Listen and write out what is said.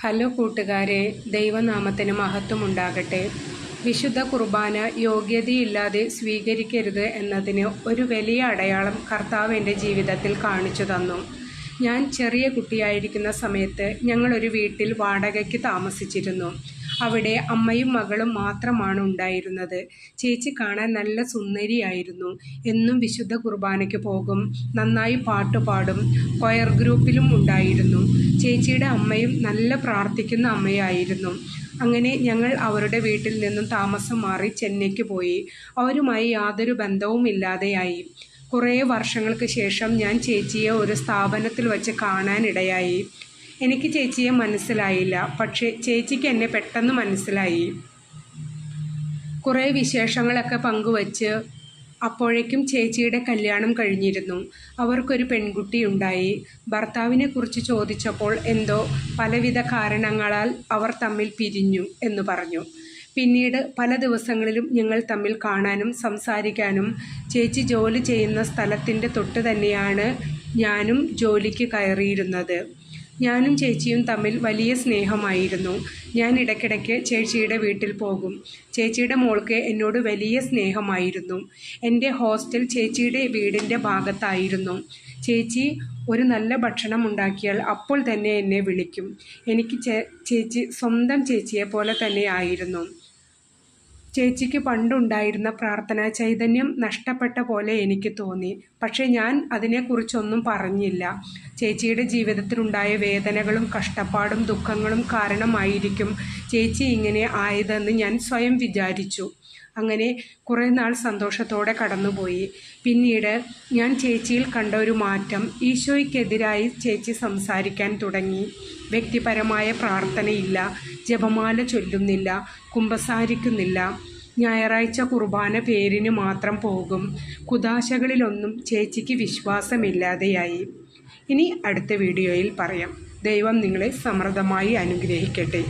Hello കൂട്ടുകാരെ ദൈവനാമത്തിന് മഹത്വമുണ്ടാകട്ടെ. വിശുദ്ധ കുർബാന യോഗ്യതയില്ലാതെ സ്വീകരിക്കരുത് എന്നതിന് ഒരു വലിയ അടയാളം കർത്താവ് എന്റെ ജീവിതത്തിൽ കാണിച്ചു തന്നു. ഞാൻ ചെറിയ കുട്ടിയായിരിക്കുന്ന സമയത്ത് ഞങ്ങളൊരു വീട്ടിൽ വാടകയ്ക്ക് താമസിച്ചിരുന്നു. അവിടെ അമ്മയും മകളും മാത്രമാണ് ഉണ്ടായിരുന്നത്. ചേച്ചി കാണാൻ നല്ല സുന്ദരിയായിരുന്നു. എന്നും വിശുദ്ധ കുർബാനയ്ക്ക് പോകും. നന്നായി പാട്ട് പാടും. കൊയർ ഗ്രൂപ്പിലും ഉണ്ടായിരുന്നു. ചേച്ചിയുടെ അമ്മയും നല്ല പ്രാർത്ഥിക്കുന്ന അമ്മയായിരുന്നു. അങ്ങനെ ഞങ്ങൾ അവരുടെ വീട്ടിൽ നിന്നും താമസം മാറി ചെന്നൈക്ക് പോയി. അവരുമായി യാതൊരു ബന്ധവും ഇല്ലാതെയായി. കുറേ വർഷങ്ങൾക്ക് ശേഷം ഞാൻ ചേച്ചിയെ ഒരു സ്ഥാപനത്തിൽ വച്ച് കാണാനിടയായി. എനിക്ക് ചേച്ചിയെ മനസ്സിലായില്ല. പക്ഷേ ചേച്ചിക്ക് എന്നെ പെട്ടെന്ന് മനസ്സിലായി. കുറേ വിശേഷങ്ങളൊക്കെ പങ്കുവച്ച് അപ്പോഴേക്കും ചേച്ചിയുടെ കല്യാണം കഴിഞ്ഞിരുന്നു. അവർക്കൊരു പെൺകുട്ടി ഉണ്ടായി. ഭർത്താവിനെ കുറിച്ച് ചോദിച്ചപ്പോൾ എന്തോ പലവിധ കാരണങ്ങളാൽ അവർ തമ്മിൽ പിരിഞ്ഞു എന്ന് പറഞ്ഞു. പിന്നീട് പല ദിവസങ്ങളിലും ഞങ്ങൾ തമ്മിൽ കാണാനും സംസാരിക്കാനും ചേച്ചി ജോലി ചെയ്യുന്ന സ്ഥലത്തിന്റെ തൊട്ട് തന്നെയാണ് ഞാനും ജോലിക്ക് കയറിയിരുന്നത്. ഞാനും ചേച്ചിയും തമ്മിൽ വലിയ സ്നേഹമായിരുന്നു. ഞാൻ ഇടയ്ക്കിടയ്ക്ക് ചേച്ചിയുടെ വീട്ടിൽ പോകും. ചേച്ചിയുടെ മോൾക്ക് എന്നോട് വലിയ സ്നേഹമായിരുന്നു. എന്റെ ഹോസ്റ്റൽ ചേച്ചിയുടെ വീടിന്റെ ഭാഗത്തായിരുന്നു. ചേച്ചി ഒരു നല്ല ഭക്ഷണം ഉണ്ടാക്കിയാൽ അപ്പോൾ തന്നെ എന്നെ വിളിക്കും. എനിക്ക് ചേച്ചി സ്വന്തം ചേച്ചിയെ പോലെ തന്നെ ആയിരുന്നു. ചേച്ചിക്ക് പണ്ടുണ്ടായിരുന്ന പ്രാർത്ഥനാ ചൈതന്യം നഷ്ടപ്പെട്ട പോലെ എനിക്ക് തോന്നി. പക്ഷേ ഞാൻ അതിനെക്കുറിച്ചൊന്നും പറഞ്ഞില്ല. ചേച്ചിയുടെ ജീവിതത്തിലുണ്ടായ വേദനകളും കഷ്ടപ്പാടും ദുഃഖങ്ങളും കാരണമായിരിക്കും ചേച്ചി ഇങ്ങനെ ആയതെന്ന് ഞാൻ സ്വയം വിചാരിച്ചു. അങ്ങനെ കുറേ നാൾ സന്തോഷത്തോടെ കടന്നുപോയി. പിന്നീട് ഞാൻ ചേച്ചിയിൽ കണ്ട ഒരു മാറ്റം ഈശോയ്ക്കെതിരായി ചേച്ചി സംസാരിക്കാൻ തുടങ്ങി. വ്യക്തിപരമായ പ്രാർത്ഥനയില്ല ജപമാല ചൊല്ലുന്നില്ല കുമ്പസാരിക്കുന്നില്ല. ഞായറാഴ്ച കുർബാന പേരിന് മാത്രം പോകും. കുതാശകളിലൊന്നും ചേച്ചിക്ക് വിശ്വാസമില്ലാതെയായി. ഇനി അടുത്ത വീഡിയോയിൽ പറയാം. ദൈവം നിങ്ങളെ സമൃദ്ധമായി അനുഗ്രഹിക്കട്ടെ.